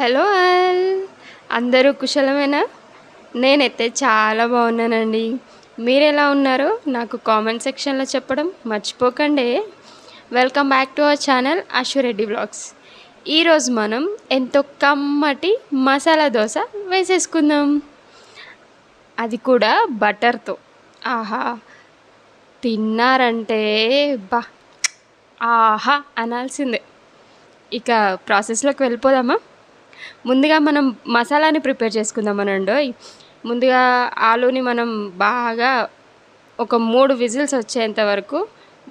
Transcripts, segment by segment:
Hello all. అందరూ కుశలమేనా? నేనైతే చాలా బాగున్నానండి. మీరు ఎలా ఉన్నారో నాకు కామెంట్ సెక్షన్లో చెప్పడం మర్చిపోకండి. Welcome back to our channel Ashwareddy blogs ఈరోజు మనం ఎంతో కమ్మటి మసాలా దోశ వేసేసుకుందాం. అది కూడా బటర్తో. ఆహా. తిన్నారంటే బా. ఆహా అనాల్సిందే. ఇక ప్రాసెస్లోకి వెళ్ళిపోదామా? ముందుగా మనం మసాలాని ప్రిపేర్ చేసుకుందాం అనండి. ముందుగా ఆలూని మనం బాగా ఒక మూడు విజిల్స్ వచ్చేంత వరకు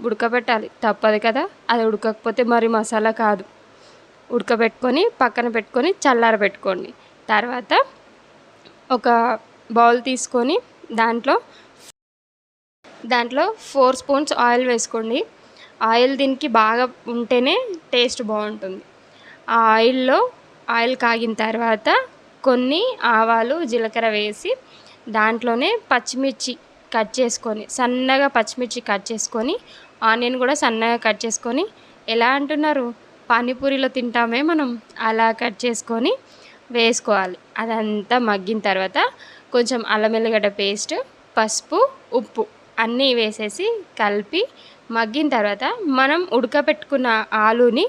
ఉడకబెట్టాలి. తప్పదు కదా అది ఉడకకపోతే మరి మసాలా కాదు. ఉడకబెట్టుకొని పక్కన పెట్టుకొని చల్లారబెట్టుకోండి తర్వాత ఒక బౌల్ తీసుకొని దాంట్లో దాంట్లో ఫోర్ స్పూన్స్ ఆయిల్ వేసుకోండి. ఆయిల్ దీనికి బాగా ఉంటేనే టేస్ట్ బాగుంటుంది. ఆ ఆయిల్లో ఆయిల్ కాగిన తర్వాత కొన్ని ఆవాలు జీలకర్ర వేసి దాంట్లోనే పచ్చిమిర్చి కట్ చేసుకొని సన్నగా పచ్చిమిర్చి కట్ చేసుకొని ఆనియన్ కూడా సన్నగా కట్ చేసుకొని ఎలా అంటున్నారు? పానీపూరిలో తింటామే మనం. అలా కట్ చేసుకొని వేసుకోవాలి. అదంతా మగ్గిన తర్వాత కొంచెం అల్లం ఎల్లిగడ్డ పేస్ట్ పసుపు ఉప్పు అన్నీ వేసేసి కలిపి మగ్గిన తర్వాత మనం ఉడకపెట్టుకున్న ఆలుని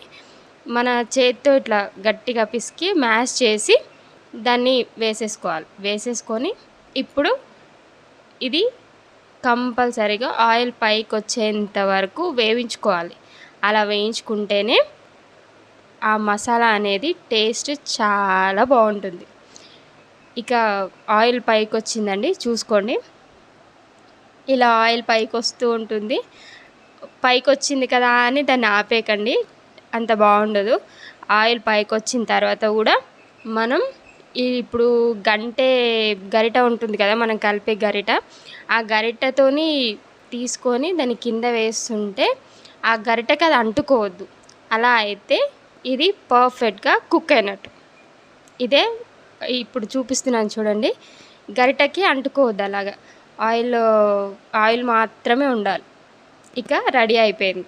మన చేతితో ఇట్లా గట్టిగా పిసికి మ్యాష్ చేసి దాన్ని వేసేసుకోవాలి. వేసేసుకొని ఇప్పుడు ఇది కంపల్సరీగా ఆయిల్ పైకి వచ్చేంత వరకు వేయించుకోవాలి. అలా వేయించుకుంటేనే ఆ మసాలా అనేది టేస్ట్ చాలా బాగుంటుంది. ఇక ఆయిల్ పైకి వచ్చిందండి చూసుకోండి. ఇలా ఆయిల్ పైకి వస్తూ ఉంటుంది. పైకి వచ్చింది కదా అని దాన్ని ఆపేయకండి. అంత బాగుండదు. ఆయిల్ పైకి వచ్చిన తర్వాత కూడా మనం ఇప్పుడు గంటే గరిట ఉంటుంది కదా మనం కలిపే గరిట. ఆ గరిటతోని తీసుకొని దాని కింద వేస్తుంటే ఆ గరిటకి అది అంటుకోవద్దు. అలా అయితే ఇది పర్ఫెక్ట్గా కుక్ అయినట్టు. ఇదే ఇప్పుడు చూపిస్తున్నాను చూడండి. గరిటకి అంటుకోవద్దు అలాగా. ఆయిల్ ఆయిల్ మాత్రమే ఉండాలి. ఇక రెడీ అయిపోయింది.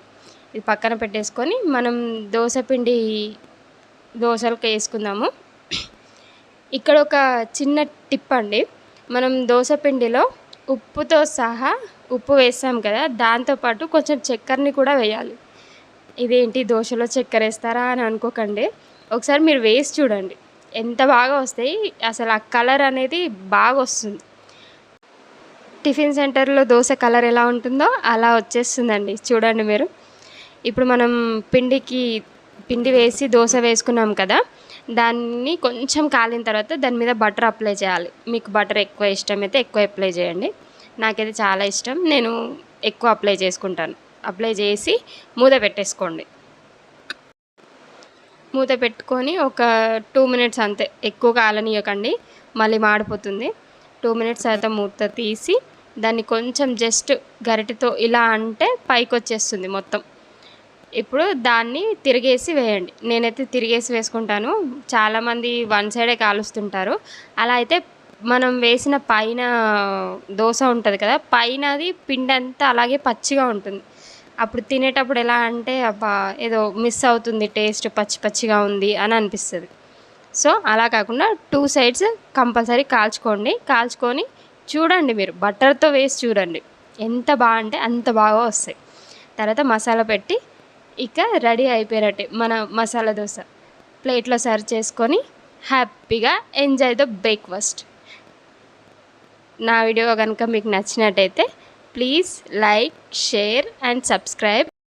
ఇది పక్కన పెట్టేసుకొని మనం దోశ పిండి దోశలకు వేసుకుందాము. ఇక్కడ ఒక చిన్న టిప్ అండి. మనం దోశ పిండిలో ఉప్పుతో సహా ఉప్పు వేస్తాం కదా దాంతోపాటు కొంచెం చక్కెరని కూడా వేయాలి. ఇదేంటి దోశలో చక్కెర వేస్తారా అని అనుకోకండి. ఒకసారి మీరు వేసి చూడండి. ఎంత బాగా వస్తాయి అసలు ఆ కలర్ అనేది బాగా వస్తుంది. టిఫిన్ సెంటర్లో దోశ కలర్ ఎలా ఉంటుందో అలా వచ్చేస్తుందండి. చూడండి మీరు. ఇప్పుడు మనం పిండికి పిండి వేసి దోశ వేసుకున్నాం కదా దాన్ని కొంచెం కాలిన తర్వాత దాని మీద బటర్ అప్లై చేయాలి. మీకు బటర్ ఎక్కువ ఇష్టమైతే ఎక్కువ అప్లై చేయండి. నాకైతే చాలా ఇష్టం. నేను ఎక్కువ అప్లై చేసుకుంటాను. అప్లై చేసి మూత పెట్టేసుకోండి. మూత పెట్టుకొని ఒక టూ మినిట్స్ అంతే. ఎక్కువ కాలనీయకండి. మళ్ళీ మాడిపోతుంది. టూ మినిట్స్ తర్వాత మూత తీసి దాన్ని కొంచెం జస్ట్ గరిటెతో ఇలా అంటే పైకి వచ్చేస్తుంది మొత్తం. ఇప్పుడు దాన్ని తిరిగేసి వేయండి. నేనైతే తిరిగేసి వేసుకుంటాను. చాలామంది వన్ సైడే కాలుస్తుంటారు. అలా అయితే మనం వేసిన పైన దోశ ఉంటుంది కదా పైన అది పిండి అంతా అలాగే పచ్చిగా ఉంటుంది. అప్పుడు తినేటప్పుడు ఎలా అంటే అబ్బా ఏదో మిస్ అవుతుంది టేస్ట్ పచ్చి పచ్చిగా ఉంది అని అనిపిస్తుంది. సో అలా కాకుండా టూ సైడ్స్ కంపల్సరీ కాల్చుకోండి. కాల్చుకొని చూడండి మీరు. బటర్తో వేసి చూడండి. ఎంత బాగా అంటే అంత బాగా వస్తాయి. తర్వాత మసాలా పెట్టి ఇక రెడీ అయిపోయినట్టే మన మసాలా దోశ. ప్లేట్లో సర్వ్ చేసుకొని హ్యాపీగా ఎంజాయ్ ద బ్రేక్ఫాస్ట్. నా వీడియో కనుక మీకు నచ్చినట్టయితే please like share and subscribe.